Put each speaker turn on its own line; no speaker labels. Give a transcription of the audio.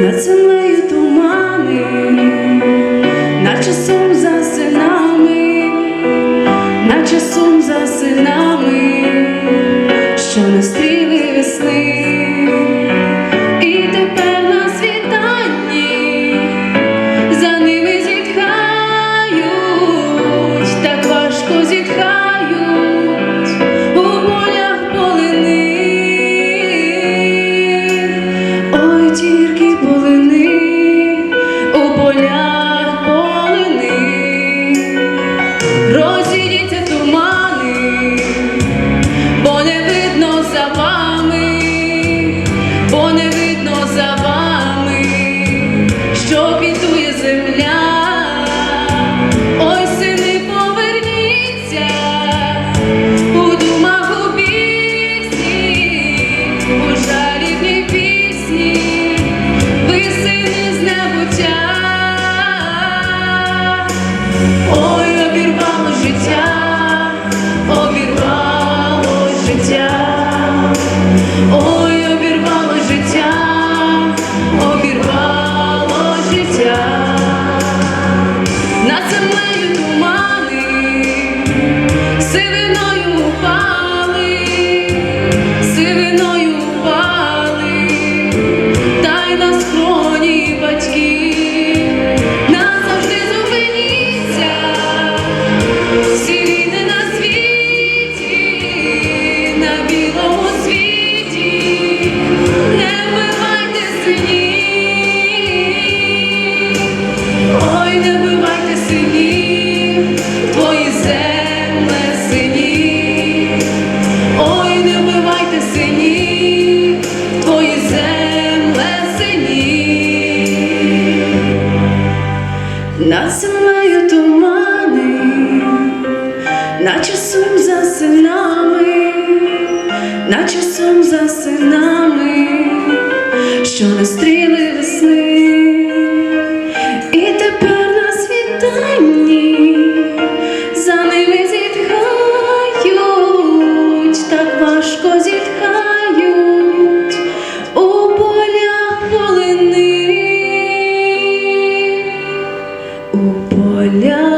над землею тумани, наче сум засинами, наче сум засинами. oh. над землею тумани, наче сум за синами, наче сум за синами, що не стріли. olhando.